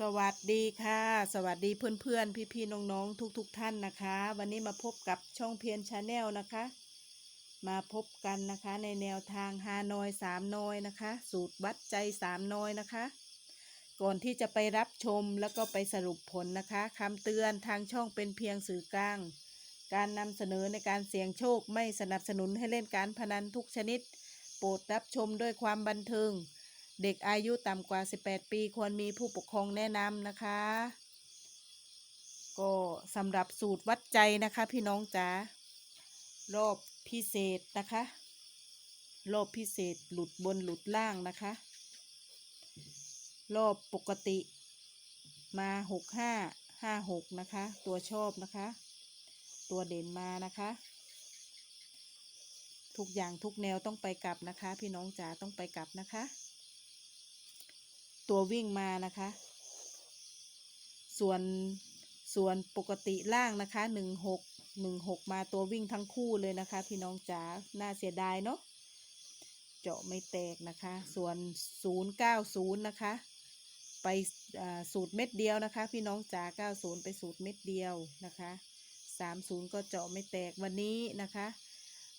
สวัสดีค่ะ สวัสดีเพื่อนๆ พี่ๆ น้องๆ ทุกๆท่านนะคะ วันนี้มาพบกับช่องเพียนชาแนลนะคะ มาพบกันนะคะในแนวทางฮานอยสามนอยนะคะ สูตรวัดใจสามนอยนะคะ ก่อนที่จะไปรับชมแล้วก็ไปสรุปผลนะคะคำเตือนทางช่องเป็นเพียงสื่อกลาง การนำเสนอในการเสี่ยงโชคไม่สนับสนุนให้เล่นการพนันทุกชนิด โปรดรับชมด้วยความบันเทิง เด็กอายุต่ำกว่า 18 ปี ควรมีผู้ปกครองแนะนำนะคะ ก็สำหรับสูตรวัดใจนะคะ พี่น้องจ๋ารอบพิเศษนะคะ รอบพิเศษหลุดบนหลุดล่างนะคะ รอบปกติมาหกห้าห้าหกนะคะ ตัวชอบนะคะ ตัวเด่นมานะคะ ทุกอย่างทุกแนวต้องไปกลับนะคะ พี่น้องจ๋าต้องไปกลับนะคะ ตัววิ่งมานะคะ ส่วนส่วนปกติล่างนะคะหนึ่งหกหนึ่งหกมาตัววิ่งทั้งคู่เลยนะคะ พี่น้องจ๋าน่าเสียดายเนาะเจาะไม่แตกนะคะ ส่วนศูนย์เก้าศูนย์นะคะ ไปอ่าสูตรเม็ดเดียวนะคะ พี่น้องจ๋าเก้าศูนย์ไปสูตรเม็ดเดียวนะคะสามศูนย์ก็เจาะไม่แตกวันนี้นะคะ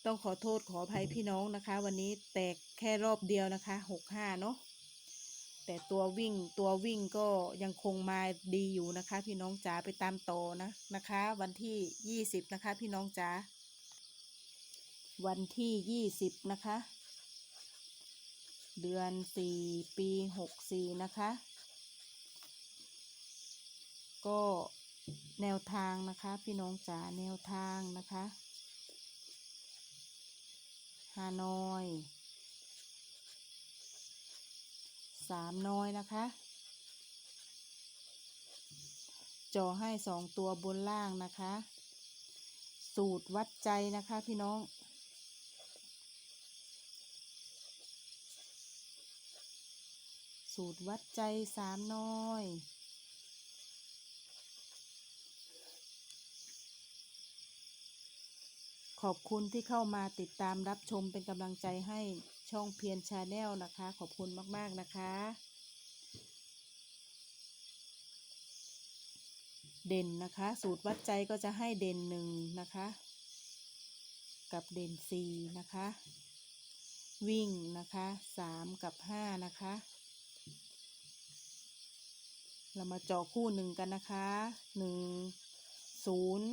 ต้องขอโทษขออภัยพี่น้องนะคะ วันนี้แตกแค่รอบเดียวนะคะหกห้าเนาะ แต่ตัววิ่งตัววิ่งก็ยังคงมาดีอยู่นะคะ พี่น้องจ๋าไปตามต่อนะนะคะ วันที่ยี่สิบนะคะ พี่น้องจ๋าวันที่ยี่สิบนะคะ เดือนสี่ปีหกสี่นะคะ ก็แนวทางนะคะ พี่น้องจ๋าแนวทางนะคะฮานอย สามน้อยนะคะ จ่อให้สองตัวบนล่างนะคะ สูตรวัดใจนะคะพี่น้องสูตรวัดใจสามน้อย ขอบคุณที่เข้ามาติดตามรับชมเป็นกำลังใจให้ ช่องเพียรชาแนลนะคะ ขอบคุณมาก ๆ นะคะ เด่นนะคะ สูตรวัดใจก็จะให้เด่นหนึ่งนะคะ กับเด่นสี่นะคะ วิ่งนะคะสามกับห้านะคะ เรามาจาะคู่หนึ่งกันนะคะหนึ่งศูนย์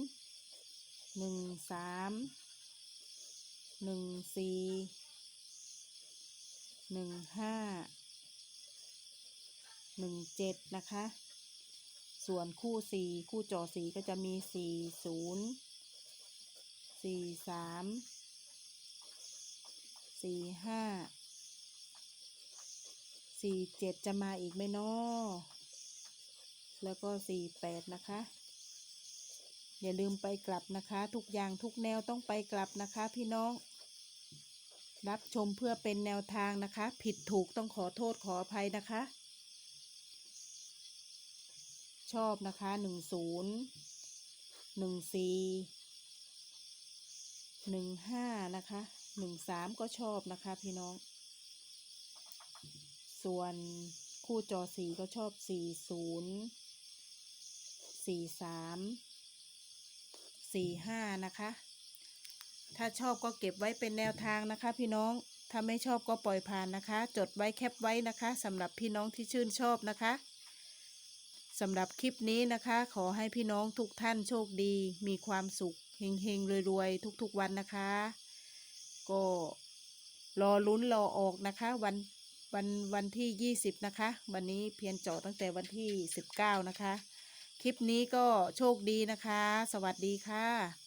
หนึ่งสามหนึ่งสี่ หนึ่งห้าหนึ่งเจ็ดนะคะ ส่วนคู่สี่คู่จอสีก็จะมีสี่ศูนย์สี่สามสี่ห้าสี่เจ็ดจะมาอีกไหมนาะแล้วก็สี่แปดนะคะ อย่าลืมไปกลับนะคะ ทุกอย่างทุกแนวต้องไปกลับนะคะพี่น้อง รับชมเพื่อเป็นแนวทางนะคะ ผิดถูกต้องขอโทษขออภัยนะคะ ชอบนะคะหนึ่งศูนย์หนึ่งสี่หนึ่งห้านะคะหนึ่งสามก็ชอบนะคะพี่น้อง ส่วนคู่จอสีก็ชอบสี่ศูนย์สี่สามสี่ห้านะคะ ถ้าชอบก็เก็บไว้เป็นแนวทางนะคะ พี่น้อง ถ้าไม่ชอบก็ปล่อยผ่านนะคะ จดไว้แคปไว้นะคะสำหรับพี่น้องที่ชื่นชอบนะคะสำหรับคลิปนี้นะคะ ขอให้พี่น้องทุกท่านโชคดี มีความสุขเฮงๆรวยๆทุกๆวันนะคะ ก็รอลุ้นรอออกนะคะ วันวันวันที่ 20 นะคะ วันนี้เพียนเจาะตั้งแต่วันที่ 19 นะคะ คลิปนี้ก็โชคดีนะคะ สวัสดีค่ะ